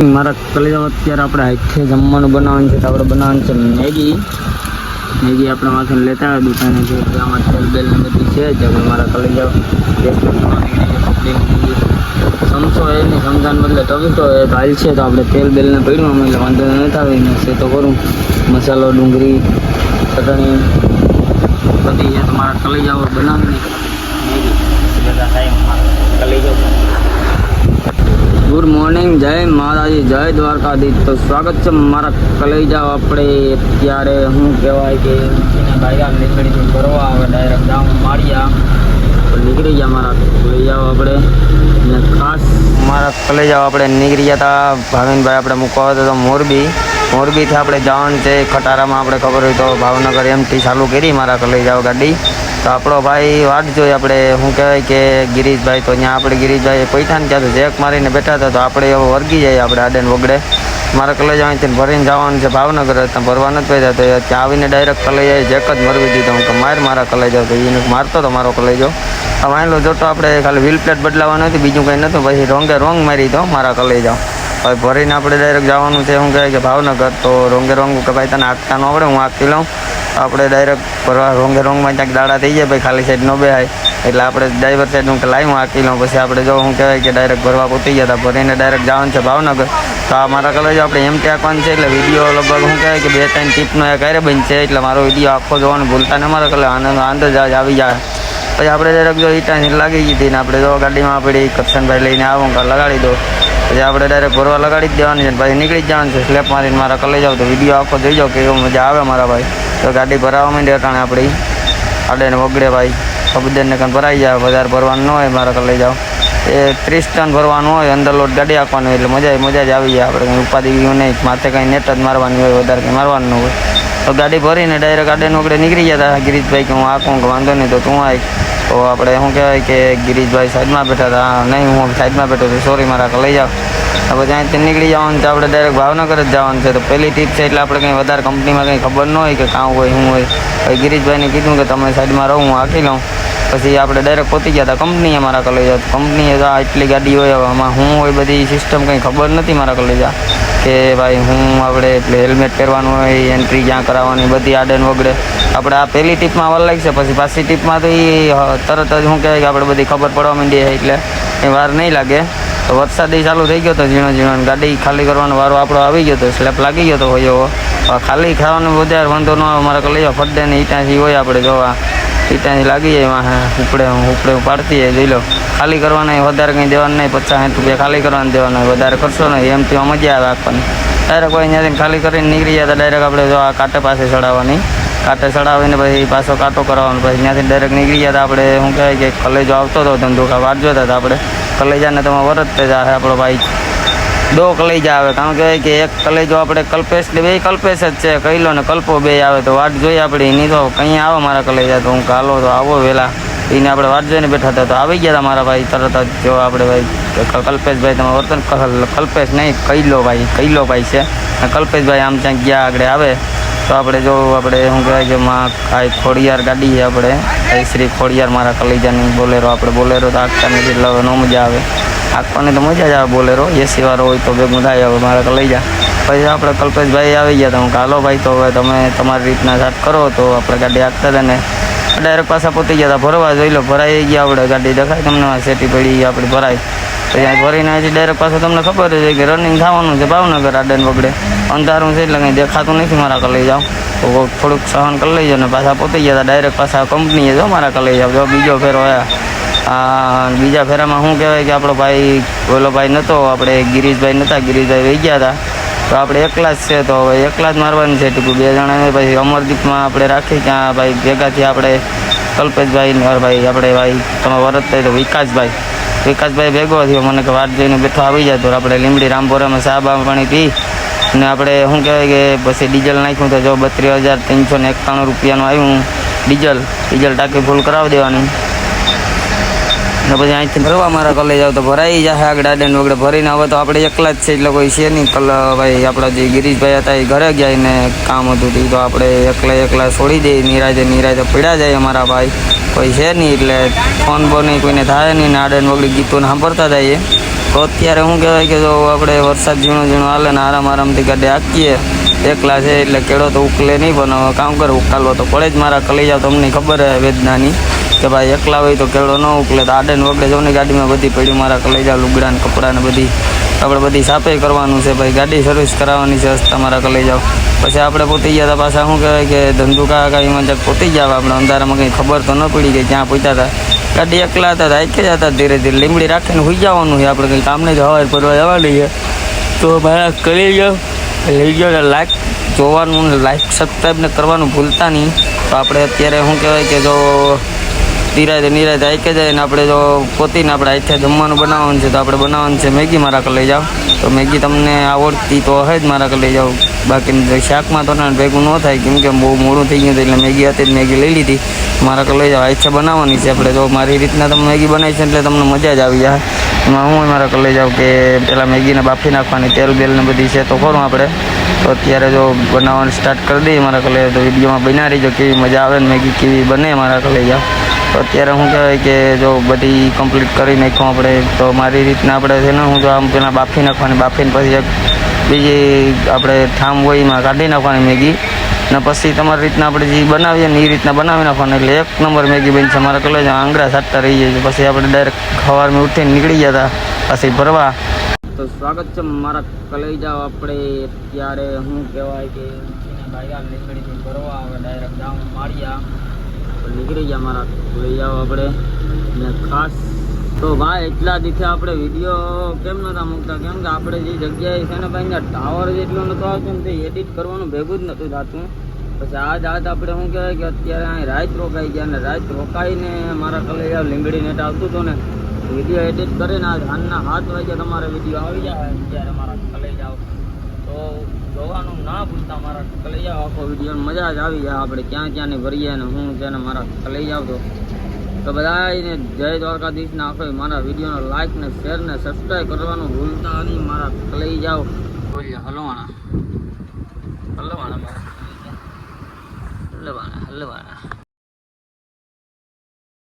મારા કલેજા અત્યારે આપણે હાથે જમવાનું બનાવવાનું છે તો આપણે બનાવવાનું છે મેગી. મેગી આપણે માથે લેતા આવ્યા દુકાને છે તો આમાં તેલ બેલ ને બધી છે જ આપણે મારા કલેજા ટેસ્ટ સમસો એ નહીં સમજાન બદલે ટમેટો એ ભાઈ છે તો આપણે તેલ બેલ ને પડ્યું અમે એટલે વાંધો નથી આવે ને છે તો કરું. મસાલો, ડુંગળી, ચટણી, બધી છે તો મારા કલેજાઓ બનાવીને મેગી. બધા ટાઈમ મારા કલેજા ગુડ મોર્નિંગ, જય માતાજી જય દ્વારકાધીશ. તો સ્વાગત છે મારા કલેજા આપણે ત્યારે શું કહેવાય કે ભાઈ નીકળી ફરવા આવે ડાયરેક્ટ ગામ માળિયા. નીકળી ગયા મારા કલેજાઓ આપણે ખાસ મારા કલેજાઓ આપણે નીકળી ગયા હતા ભાવિનભાઈ આપણે મૂકવા હતો તો મોરબી. મોરબીથી આપણે જવાનું છે. ખટારામાં આપણે ખબર હોય તો ભાવનગર એમથી ચાલુ કરી મારા કલેજાઓ ગાડી. તો આપણો ભાઈ વાટ જોઈએ આપણે, શું કહેવાય કે ગિરીશભાઈ, તો ત્યાં આપણે ગિરીશભાઈ પૈઠાને ત્યાં તો જેક મારીને બેઠા હતા, તો આપણે એવો વર્ગી જઈએ આપણે આડેન વગડે મારા કલેજ અહીંથી ભરીને જવાનું છે ભાવનગર ત્યાં ભરવા નથી પૈસા તો ત્યાં આવીને ડાયરેક્ટ કલેજ જેક જ મરવી દીધો. હું કે માર મારા કલેજો તો એને મારતો હતો મારો કલેજો હવે જો તો આપણે ખાલી વ્હીલ પ્લેટ બદલાવાનું હતું બીજું કંઈ નહોતું પછી રોંગે રોંગ મારી દો, મારા કલેજ. હવે ભરીને આપણે ડાયરેક્ટ જવાનું છે શું કહેવાય કે ભાવનગર. તો રોંગે રોંગ કે ભાઈ તને આંકતા ન આવડે, હું આંકી લઉં. આપણે ડાયરેક્ટ ભરવા, રોંગે રોંગમાં ક્યાંક દાડા થઈ જાય, ભાઈ ખાલી સાઈડ ન બેહાય. એટલે આપણે ડ્રાઈવર સાઈડ હું કે લાઈ હું આંકી લઉં. પછી આપણે જો હું કહેવાય કે ડાયરેક્ટ ભરવા પૂતી ગયા હતા, ભરીને ડાયરેક્ટ જવાનું છે ભાવનગર. તો આ મારા કલર આપણે એમ આંકવાનું છે, એટલે વીડિયો લગભગ શું કહેવાય કે બે ત્રણ ટીપનો એક હારે બનશે. એટલે મારો વીડિયો આખો જોવાનું ભૂલતા ને મારા કલર આનંદ આનંદ જ આવી જાય. પછી આપણે ડાયરેક્ટ જો ઈટાની લાગી ગઈ ને આપણે જો ગાડીમાં આપણી કરશનભાઈ લઈને આવું લગાડી દો. પછી આપણે ડાયરેક્ટ ભરવા લગાડી જ દેવાની છે પછી નીકળી જ જવાનું છે. સ્લેપ મારીને મારા કલે જાવ તો વીડિયો આખો જોઈ જાઓ કે કેવું મજા આવે મારા ભાઈ. તો ગાડી ભરાવા માંડી અટાણે આપણી. આડે ને વગડે ભાઈ. કબૂતરને કંઈ ભરાઈ જાય, વધારે ભરવાનું ન હોય મારા કલે જાવ એ ત્રીસ ટન ભરવાનું હોય, અંદર લોટ ગાડી આપવાનું એટલે મજા મજા જ આવી જાય. આપણે કંઈ ઉપાધિ નહીં. માથે કંઈ નેટ જ મારવાની હોય, વધારે કંઈ મારવાનું હોય. તો ગાડી ભરીને ડાયરેક્ટ આડે નોકડે નીકળી ગયા હતા ગિરીશભાઈ કે હું આખું વાંધો નહીં તો તું આય. તો આપણે શું કહેવાય કે ગિરીશભાઈ સાઈડમાં બેઠા હતા હા, નહીં હું સાઈડમાં બેઠો છું. સોરી મારા લઈ જાઓ. હવે પછી નીકળી જવાનું છે. આપણે ડાયરેક્ટ ભાવનગર જ જવાનું છે. તો પહેલી ટીપ છે એટલે આપણે કંઈ વધારે કંપનીમાં કંઈ ખબર ન હોય કે કાં હોય શું હોય. પછી ગિરીશભાઈને કીધું કે તમે સાઈડમાં રહો હું આખી લઉં. પછી આપણે ડાયરેક્ટ પહોંચી ગયા હતા કંપની અમારા કલેજા કંપનીએ એટલી ગાડી હોય આમાં શું હોય બધી સિસ્ટમ કંઈ ખબર નથી મારા કલેજા કે ભાઈ હું આપણે એટલે હેલ્મેટ પહેરવાનું હોય એન્ટ્રી જ્યાં કરાવવાની, બધી આડન વગડે. આપણે આ પહેલી ટીપમાં વાર લાગશે, પછી પાછી ટીપમાં તો એ તરત જ શું કહેવાય કે આપણે બધી ખબર પડવા માંડીએ એટલે એ વાર નહીં લાગે. તો વરસાદ ચાલુ થઈ ગયો હતો ઝીણો ઝીણો ગાડી ખાલી કરવાનો વારો આપણો આવી ગયો હતો સ્લેપ લાગી ગયો હતો હોય એવો. ખાલી ખાવાનું વધારે વાંધો ન આવે, મારા કલેજા ફડે ને ઈટાથી હોય આપણે જોવા. ઈટાથી લાગી જાય એમાં ઉપડે ઉપડે પાડતી જાય, જોઈ લો. ખાલી કરવાના વધારે કંઈ દેવાનું નહીં, પચાસ સાઠ રૂપિયા ખાલી કરવાનું દેવાના વધારે કરશો નહીં એમથી મજા આવે આપવાની ડાયરેક્ટ કોઈ ત્યાંથી ખાલી કરીને નીકળી જાય, તો ડાયરેક્ટ આપણે જો આ કાંટે પાસે ચડાવવાની. કાંટે ચડાવીને પછી પાછો કાંટો કરવાનો, પછી ત્યાંથી ડાયરેક્ટ નીકળી ગયા આપણે, શું કહેવાય કે કલેજો આવતો હતો ધંધુકા વાટ જોતા હતા આપણે. કલેજાને તમે વરત જ આપણો ભાઈ. દો કલેજા આવે, કારણ કે કે એક કલેજો આપણે કલ્પેશ કે બે કલ્પેશ જ છે. કહી લો ને કલ્પો બે આવે તો વાટ જોઈએ આપણે. એની તો કંઈ આવે મારા કલેજા તો હું કાલો તો આવો વહેલા એને આપણે વાટ જોઈને બેઠા હતા તો આવી ગયા હતા મારા ભાઈ તરત જ. જો આપણે ભાઈ કલ્પેશભાઈ તમે વર્તન કલ્પેશ નહીં કહી લો ભાઈ કહી ભાઈ છે. કલ્પેશભાઈ આમ ત્યાં ગયા આગળ આવે તો આપણે જો આપણે શું કહેવાય કે માં આ ખોડિયાર ગાડી છે આપણે. શ્રી ખોડિયાર મારા કલેજાની બોલેરો, આપણે બોલેરો તો આખતા નથી એટલે હવે ન મજા આવે. આંકવાની તો મજા જ આવે બોલેરો. એસી વાળો હોય તો ભેગું થાય, હવે મારા જા. પછી આપણે કલ્પેશભાઈ આવી ગયા તો હું કાલો ભાઈ, તો હવે તમે તમારી રીતના સાટ કરો. તો આપણે ગાડી આપતા હતા ને ડાયરેક્ટ પાછા પોતી ગયા હતા. ભરવા જોઈ લો, ભરાઈ ગયા આપણે. ગાડી દેખાય તમને સેટી પડી આપણે ભરાય. ત્યાં ભરીને હજી ડાયરેક્ટ પાછું તમને ખબર હોય કે રનિંગ થવાનું છે ભાવનગર, આડન પકડે અંધારું છે એટલે કંઈ દેખાતું નથી મારા કલે જાઓ. તો થોડુંક સહન કરી લેજો ને પાછા પોતી ગયા હતા. ડાયરેક્ટ પાછા કંપનીએ જો મારા કલે જાઓ. જો બીજો ફેરો આવ્યા. આ બીજા ફેરામાં શું કહેવાય કે આપણો ભાઈ, ઓલો ભાઈ નહોતો આપણે ગિરીશભાઈ નહોતા ગિરીશભાઈ વહી ગયા હતા તો આપણે એકલા જ છે, તો હવે એકલા જ મારવાનું છે, ટીપું. બે જણાને પછી અમરદીપમાં આપણે રાખી ત્યાં ભાઈ ભેગાથી આપણે, કલ્પેશભાઈ ભાઈ, આપણે ભાઈ, તમે વરત થાય તો વિકાસભાઈ. વિકાસભાઈ ભેગો થયો, મને કે વાટ જોઈને બેઠો આવી જાય તો આપણે લીમડી રામપુરામાં સાબા પાણી પી. ને આપણે શું કહેવાય કે પછી ડીઝલ નાખ્યું તો જો બત્રીસ હજાર ત્રણસો ને એકાણું રૂપિયાનું આવ્યું ડીઝલ. ડીઝલ ટાંકી ફૂલ કરાવી દેવાની. ને પછી અહીંથી ભરવા મારા કોલેજ આવ તો ભરાઈ જાય આગળ આડે વગેરે ભરીને. હવે તો આપણે એકલા જ છે, એટલે કોઈ છે નહીં. કલ ભાઈ, આપણા જે ગિરીશભાઈ હતા એ ઘરે ગયા ને કામ હતું તે આપણે એકલા એકલા છોડી દઈએ નિરાજે નિરાજે પડ્યા જાય અમારા ભાઈ. કોઈ છે નહીં, એટલે ફોન બોન કોઈને થાય નહીં નાડન વગડી ગીતોને સાંભળતા જઈએ. તો અત્યારે શું કહેવાય કે જો આપણે વરસાદ ઝીણો ઝીણો હાલે ને આરામ આરામથી ગાડે હાંકીએ. એકલા છે, એટલે કેળો તો ઉકલે નહીં, પણ કામ કરે. ઉકાલવો તો પડે જ મારા કલેજા તમને ખબર વેદનાની. કે ભાઈ એકલા હોય તો કેળો ન ઉકલે. તો આડે ને વગડે જવની ગાડીમાં બધી પડ્યું મારા જાવ લુગડા ને કપડાં ને બધી. આપણે બધી સાપે કરવાનું છે ભાઈ. ગાડી સર્વિસ કરાવવાની છે તમારા કલી જાવ પછી આપણે પોતી ગયા હતા પાછા શું કહેવાય કે ધંધુકા કાંઈમાં જક પોતી ગયા આપણે. અંધારામાં કંઈ ખબર તો ન પડી કે ક્યાં પહોંચ્યા હતા ગાડી એકલા હતા હાઈકે જ હતા ધીરે ધીરે. લીમડી રાખીને હોઈ જવાનું છે. આપણે કંઈ કામને જ હવાર ફરવા જવાની છે તો મારા કરી ગયો લઈ ગયો લાઈક જોવાનું લાઈક સબસ્ક્રાઈબ ને કરવાનું ભૂલતા નહીં. તો આપણે અત્યારે શું કહેવાય કે જો ધીરાજ નિરાજ આઈકે જાય ને આપણે જો પોતીને આપણે આઈથે જમવાનું બનાવવાનું છે તો આપણે બનાવવાનું છે. મેગી મારા કર લઈ જાઓ. તો મેગી તમને આવડતી તો હે જ મારા કર લઈ જાઓ. બાકી શાકમાં તો ના ભેગું ન થાય કેમ કે બહુ મોડું થઈ ગયું હતું એટલે મેગી હતી જ મેગી લઈ લીધી. મારા કર લઈ જાઓ. આઈથે બનાવવાની છે આપણે. જો મારી રીતના તમે મેગી બનાવી છે એટલે તમને મજા જ આવી જાય. એમાં હું મારા કર લઈ જાઉં કે પહેલાં મેગીને બાફી નાખવાની, તેલ બેલ ને બધી છે તો ખરું આપણે. તો અત્યારે જો બનાવવાનું સ્ટાર્ટ કરી દઈએ મારા કલે તો વિડીયોમાં બના રહીજો કેવી મજા આવે ને મેગી કેવી બને મારા કલે જાઓ. તો અત્યારે શું કહેવાય કે જો બધી કમ્પ્લીટ કરી નાખ્યું આપણે, તો મારી રીતના આપણે છે ને, હું જો આમ પહેલાં બાફી નાખવાની, બાફીને પછી એક બીજી આપણે ઠામ હોય એમાં કાઢી નાખવાની મેગી, ને પછી તમારી રીતના આપણે જે બનાવીએ ને એ રીતના બનાવી નાખવાની. એટલે એક નંબર મેગી બનશે મારા કલર આંગળા સાટતા રહી જાય છે. પછી આપણે ડાયરેક્ટ ખવારમાં ઉઠીને નીકળી ગયા હતા, પછી ભરવા. તો સ્વાગત છે મારા કલેજાઓ આપણે. અત્યારે શું કહેવાય કે ભરવા. આવે ડાયરેક્ટ જામ માળિયા. નીકળી ગયા મારા લઈ જાઓ આપણે. ને ખાસ તો ભાઈ એટલા દિવસે આપણે વીડિયો કેમ નતા મૂકતા? કેમ કે આપણે જે જગ્યાએ છે ને ભાઈ ટાવર જેટલો નતો આવતો ને તે એડિટ કરવાનું ભેગું જ નતું થતું. પછી આજ આજ આપણે શું કહેવાય કે અત્યારે અહીં રાત રોકાઈ ગયા ને રાત રોકાઈને મારા કલેજા લીંગડી નેટ આવતું હતું ને વીડિયો એડિટ કરીને આજ હાલના હાથ વાગ્યા તમારે વીડિયો આવી જાય ત્યારે મારા કલે જાઓ તો જોવાનું ના ભૂલતા મારા કલૈયા આખો વીડિયો મજા જ આવી જાય. આપણે ક્યાં ક્યાં ને ભરીએ ને હું છે મારા કલૈયા જાવ તો બધા બધાને જય દ્વારકાધીશ ને આખો મારા વિડીયોનો લાઈક ને શેર ને સબસ્ક્રાઈબ કરવાનું ભૂલતા નહીં. મારા કલઈ જાઓ. હલવાણા. હલવાણા મારા હલવાણા હલવાણા.